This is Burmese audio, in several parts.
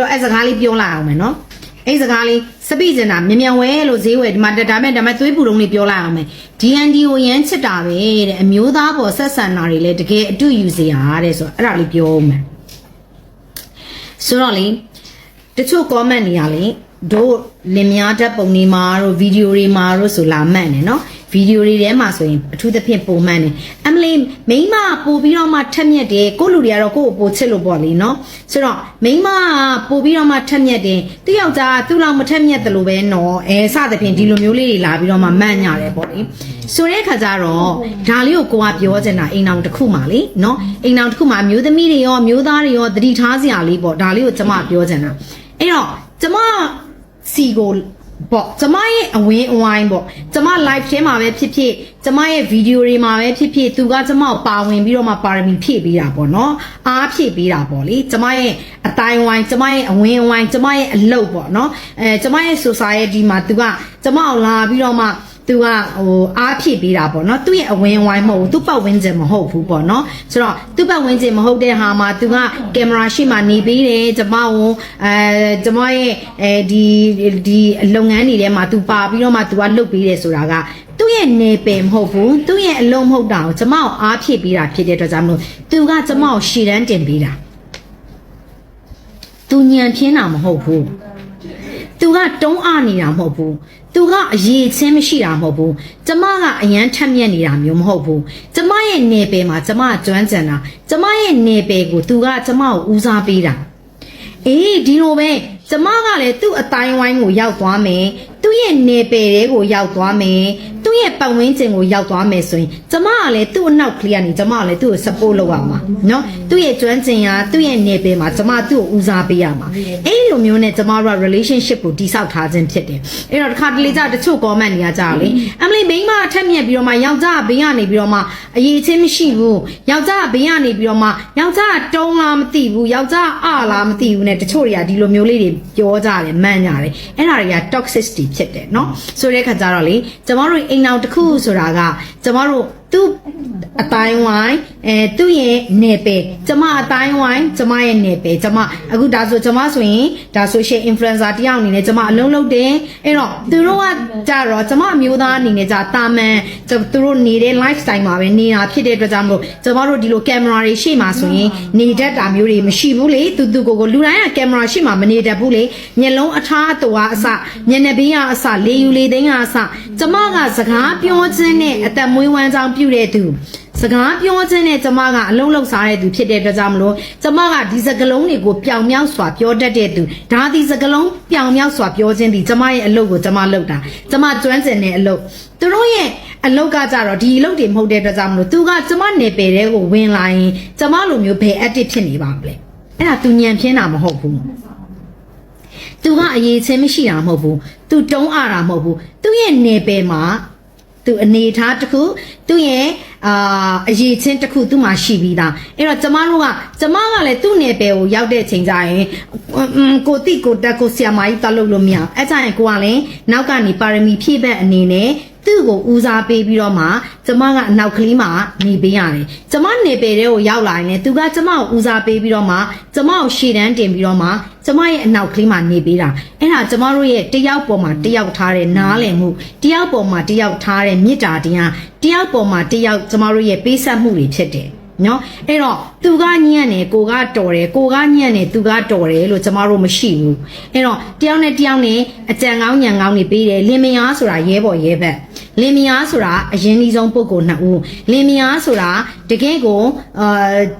တော့အဲ့စကားလေးပြောလိုက်အောင်မယ်နော်အဲ့စကားလေးစပိကျင်တာမြန်မြန်ဝဲလို့ဈေးဝယ်ဒီမှာဒါမဲ့ဒါမဲ့သွေးပူတုံးလေးပြောလိုက်အောင်မယ် DND ကိုရမ်းချစ်တာပဲတဲ့အမျိုးသားပေါ်ဆက်ဆံတာတွေလည်းတကယ်အတူယူစရာတဲ့ဆိုတော့အဲ့ဒါလေးပြောအောင်မယ်ဆိုတော့လေတချို့ comment တွေကလေတို့လင်မယားတက်ပုံတွေမှာတို့ဗီဒီယိုတွေမှာတို့ဆိုလာမှတ်နေနော် ဗီဒီယိုတွေထဲမှာဆိုရင်အထူးသဖြင့်ပုံမှန်နေအမလီမိန်းမပို့ပြီးတော့မှထက်မြက်တယ်ကိုလူတွေကတော့ကိုယ့်ကိုပို့ချစ်လို့ပေါ့လေနော်ဆိုတော့မိန်းမကပို့ပြီးတော့မှထက်မြက်တယ်သူယောက်ျားသူ့လောက်မထက်မြက်တယ်လို့ပဲနော်အဲစသဖြင့်ဒီလိုမျိုးလေးတွေလာပြီးတော့မှမှတ်ညတယ်ပေါ့လေဆိုတဲ့ခါကျတော့ဒါလေးကိုကိုကပြောချင်တာအိမ်အောင်တစ်ခုမှလေနော်အိမ်အောင်တစ်ခုမှမျိုးသမီးတွေရောမျိုးသားတွေရောသတိထားစရာလေးပေါ့ဒါလေးကိုကျွန်မပြောချင်တာအဲ့တော့ကျွန်မစီကို ပေါ့ကျမရဲ့အဝင်းအဝိုင်းပေါ့ကျမ live ထဲမှာပဲဖြစ်ဖြစ်ကျမရဲ့ဗီဒီယိုတွေမှာပဲဖြစ်ဖြစ်သူကကျမကိုပါဝင်ပြီးတော့မှပါရမီဖြည့်ပေးတာပေါ့နော်အားဖြည့်ပေးတာပေါ့လေကျမရဲ့အတိုင်းဝိုင်းကျမရဲ့အဝင်းအဝိုင်းကျမရဲ့အလုပ်ပေါ့နော်အဲကျမရဲ့ society မှာသူကကျမကိုလာပြီးတော့မှ သူကဟိုအားဖြည့်ပေးတာပေါ့နော်သူ့ရဲ့အဝင်ဝိုင်းမဟုတ်ဘူးသူ့ပတ်ဝန်းကျင်မဟုတ်ဘူးပေါ့နော်ဆိုတော့သူ့ပတ်ဝန်းကျင်မဟုတ်တဲ့ဟာမှာသူကကင်မရာရှိမှနေပေးတယ်ကျမကိုအဲကျမရဲ့အဲဒီဒီလုပ်ငန်းတွေထဲမှာသူပါပြီးတော့မှသူကလုပ်ပေးတယ်ဆိုတာကသူ့ရဲ့နေပယ်မဟုတ်ဘူးသူ့ရဲ့အလုံးမဟုတ်တာကိုကျမကိုအားဖြည့်ပေးတာဖြစ်တဲ့အတွက်ကြောင့်မလို့သူကကျမကိုရှည်တန်းတင်ပေးတာသူညံပြင်းတာမဟုတ်ဘူး သူကတုံးအနေတာမဟုတ်ဘူးသူကအရေးချင်းမရှိတာမဟုတ်ဘူးကျမကအရန်ထက်မြက်နေတာမျိုးမဟုတ်ဘူးကျမရဲ့နေပယ်မှာကျမကကျွမ်းကျင်တာကျမရဲ့နေပယ်ကိုသူကကျမကိုဦးစားပေးတာအေးဒီလိုပဲကျမကလည်းသူ့အတိုင်းဝိုင်းကိုရောက်သွားမယ်သူ့ရဲ့နေပယ်တွေကိုရောက်သွားမယ်သူ့ ရဲ့ပတ်ဝန်းကျင်ကိုရောက်သွားမယ်ဆိုရင်ကျမကလည်းသူ့အနောက်ကလေးကနေကျမကလည်းသူ့ကို support လုပ်ရမှာနော်သူ့ရဲ့ကျွမ်းကျင်ရာသူ့ရဲ့နေပယ်မှာကျမသူ့ကိုဦးစားပေးရမှာအဲ့လိုမျိုးနဲ့ကျမတို့က relationship ကိုတိဆောက်ထားခြင်းဖြစ်တယ်အဲ့တော့တစ်ခါတလေကြတချို့ comment တွေကကြာလေ Emily မိန်းမအထက်မြက်ပြီးတော့မှယောက်ျားဘေးကနေပြီးတော့မှအရေးချင်းမရှိဘူးယောက်ျားဘေးကနေပြီးတော့မှယောက်ျားတုံးလားမသိဘူးယောက်ျားအလားမသိဘူးနဲ့တချို့တွေကဒီလိုမျိုးလေးတွေပြောကြတယ်မှန်ကြတယ်အဲ့ဒါတွေက toxicity ဖြစ်တယ်နော်ဆိုတဲ့ခါကျတော့လေကျမတို့အိမ်အောင်တစ်ခုဆိုတာကကျမတို့သူ့အတိုင်းဝိုင်းအဲသူ့ရဲ့နေပယ်ကျမအတိုင်းဝိုင်းကျမရဲ့နေပယ်ကျမအခုဒါဆိုကျမဆိုရင်ဒါ social influencer တယောက်အနေနဲ့ကျမအလုံးလုံးတယ်အဲ့တော့သူတို့ကကြတော့ကျမအမျိုးသားအနေနဲ့じゃတာမန်ကျသူတို့နေတဲ့ lifestyle မှာပဲနေတာဖြစ်တဲ့အတွက်ကြောင့်မလို့ကျမတို့ဒီလိုကင်မရာတွေရှေ့မှာဆိုရင်နေတတ်တာမျိုးတွေမရှိဘူးလေသူသူကိုကိုလူတိုင်းကကင်မရာရှေ့မှာမနေတတ်ဘူးလေမျက်လုံးအထားအတော်အစမျက်နှာပေးကအစလေယူလေသိန်းကအစကျမကစကားပြောခြင်းနဲ့အသက်မွေးဝမ်းကြောင်းပြုတဲ့သူစကားပြောခြင်းနဲ့ကျမကအလုံးလုံးစားတဲ့သူဖြစ်တဲ့အတွက်ကြောင့်မလို့ကျမကဒီစကလုံးတွေကိုပျောင်မြောက်စွာပြောတတ်တဲ့သူဒါဒီစကလုံးပျောင်မြောက်စွာပြောခြင်းဒီကျမရဲ့အလုပ်ကိုကျမလုပ်တာကျမကျွမ်းကျင်တဲ့အလုပ်သူတို့ရဲ့အလုပ်ကကြတော့ဒီအလုပ်တွေမဟုတ်တဲ့အတွက်ကြောင့်မလို့သူကကျမနယ်ပယ်တဲ့ကိုဝင်လာရင်ကျမလိုမျိုးဘယ် active ဖြစ်နေပါမလဲအဲ့ဒါသူညံပြင်းတာမဟုတ်ဘူးသူကအရေးချင်းမရှိတာမဟုတ်ဘူးသူတုံးအတာမဟုတ်ဘူးသူရဲ့နေပယ်မှာ သူအနေထားတစ်ခုသူရဲ့အာအရေးချင်းတစ်ခုသူ့မှာရှိပြီးသားအဲ့တော့ကျမတို့ကကျမကလည်းသူ့နယ်ပယ်ကိုရောက်တဲ့ချိန်ကျရင်အင်းကိုတိကိုတက်ကိုဆီယမာကြီးတက်လို့လို့မရအောင်အဲ့ကျရင်ကိုကလည်းနောက်ကနေပါရမီဖြည့်ဘက်အနေနဲ့ သူ့ကိုဦးစားပေးပြီးတော့မှကျမကအနောက်ကလေးမှာနေပေးရတယ်။ကျမနေပေတဲ့ကိုရောက်လာရင်လည်းသူကကျမကိုဦးစားပေးပြီးတော့မှကျမကိုရှေ့တန်းတင်ပြီးတော့မှကျမရဲ့အနောက်ကလေးမှာနေပေးတာ။အဲ့ဒါကျမတို့ရဲ့တယောက်ပေါ်မှာတယောက်ထားတဲ့နားလည်မှုတယောက်ပေါ်မှာတယောက်ထားတဲ့မေတ္တာတရားတယောက်ပေါ်မှာတယောက်ကျမတို့ရဲ့ပေးဆက်မှုတွေဖြစ်တယ်။နော်အဲ့တော့သူကညံ့တယ်ကိုကတော်တယ်ကိုကညံ့တယ်သူကတော်တယ်လို့ကျမတို့မရှိဘူးအဲ့တော့တယောက်နဲ့တယောက်နဲ့အကြံကောင်းညံကောင်းနေပေးတယ်လင်မယားဆိုတာရဲဘော်ရဲဘက် လင်မယားဆိုတာအရင်ကြီးဆုံးပုဂ္ဂိုလ်နှစ်ဦးလင်မယားဆိုတာတကယ်ကိုအာ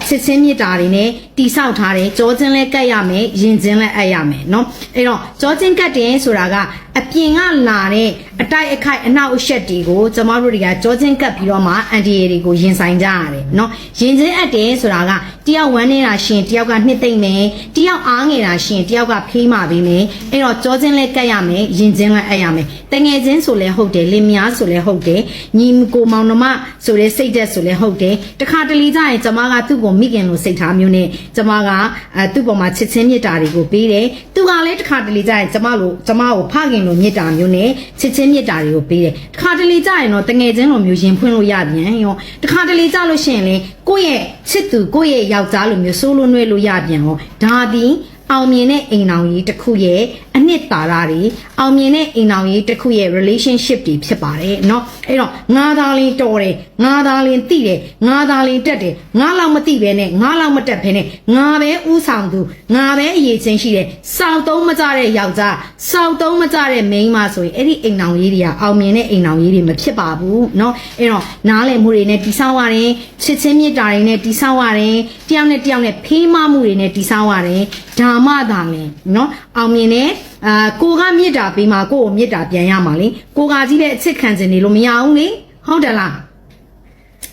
ချစ်ချင်းမြတ်တာတွေနဲ့တိဆောက်ထားတယ်ကြောချင်းလဲကတ်ရမယ်ရင်ချင်းလဲအပ်ရမယ်เนาะအဲ့တော့ကြောချင်းကတ်တယ်ဆိုတာက အပြင်ကလာတဲ့အတိုက်အခိုက်အနောက်အရှက်တွေကိုကျမတို့တွေကကြောချင်းကတ်ပြီးတော့မှအန်တီရီတွေကိုရင်ဆိုင်ကြရတယ်เนาะရင်ချင်းအပ်တယ်ဆိုတာကတယောက်ဝမ်းနေတာရှင်တယောက်ကနှစ်သိမ့်မယ်တယောက်အားငယ်တာရှင်တယောက်ကဖေးမှပေးမယ်အဲ့တော့ကြောချင်းလဲကတ်ရမယ်ရင်ချင်းလဲအပ်ရမယ်တငယ်ချင်းဆိုလဲဟုတ်တယ်လင်မယားဆိုလဲဟုတ်တယ်ညီကိုမောင်နှမဆိုလဲစိတ်သက်ဆိုလဲဟုတ်တယ်တခါတလေကျရင်ကျမကသူ့ကိုမိခင်လိုစိတ်ထားမျိုးနဲ့ကျမကအဲသူ့ပေါ်မှာချစ်ချင်းမြတ်တာတွေကိုပေးတယ်သူကလည်းတခါတလေကျရင်ကျမလိုကျမကိုဖခင် လိုမြတ်တာမျိုးနဲ့ချစ်ချင်းမြတ်တာတွေကိုပေးတယ်တခါတလေကျရင်တော့တငယ်ချင်းလိုမျိုးရင်ဖွင့်လို့ရပြန်ရောတခါတလေကျလို့ရှိရင်လေကိုယ့်ရဲ့ချစ်သူကိုယ့်ရဲ့ယောက်ျားလိုမျိုးစိုးလို့နှွဲလို့ရပြန်ရောဒါသည် အောင်မြင်တဲ့အိမ်အောင်ကြီးတစ်ခုရဲ့အနှစ်သာရတွေအောင်မြင်တဲ့အိမ်အောင်ကြီးတစ်ခုရဲ့ relationship တွေဖြစ်ပါတယ်เนาะအဲ့တော့ငါသားလင်းတော်တယ်ငါသားလင်းတိတယ်ငါသားလင်းတက်တယ်ငါလောက်မတိပဲနဲ့ငါလောက်မတက်ပဲနဲ့ငါပဲဥဆောင်သူငါပဲအရေးချင်းရှိတယ်စောက်သုံးမကြတဲ့ယောက်ျားစောက်သုံးမကြတဲ့မိန်းမဆိုရင်အဲ့ဒီအိမ်အောင်ကြီးတွေကအောင်မြင်တဲ့အိမ်အောင်ကြီးတွေမဖြစ်ပါဘူးเนาะအဲ့တော့နားလည်မှုတွေနဲ့တိဆောက်ရတယ်ချစ်ချင်းမြတ်တာတွေနဲ့တိဆောက်ရတယ်တယောက်နဲ့တယောက်နဲ့ဖေးမမှုတွေနဲ့တိဆောက်ရတယ်ဓ မ္မသာလင်เนาะအောင်မြင်တဲ့အာကိုကမြစ်တာပေးမှာကိုကိုမြစ်တာပြန်ရမှာလေကိုကကြီးလည်းအချစ်ခံစင်နေလို့မရဘူးလေဟုတ်တယ်လား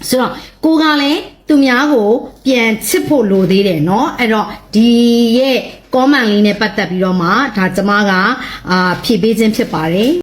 ဆိုတော့ကိုကလည်းသူများကိုပြန်ချစ်ဖို့လိုသေးတယ်เนาะအဲ့တော့ဒီရဲ့ comment လေးနဲ့ပတ်သက်ပြီးတော့မှဒါကျမကအာဖြည့်ပေးခြင်းဖြစ်ပါတယ်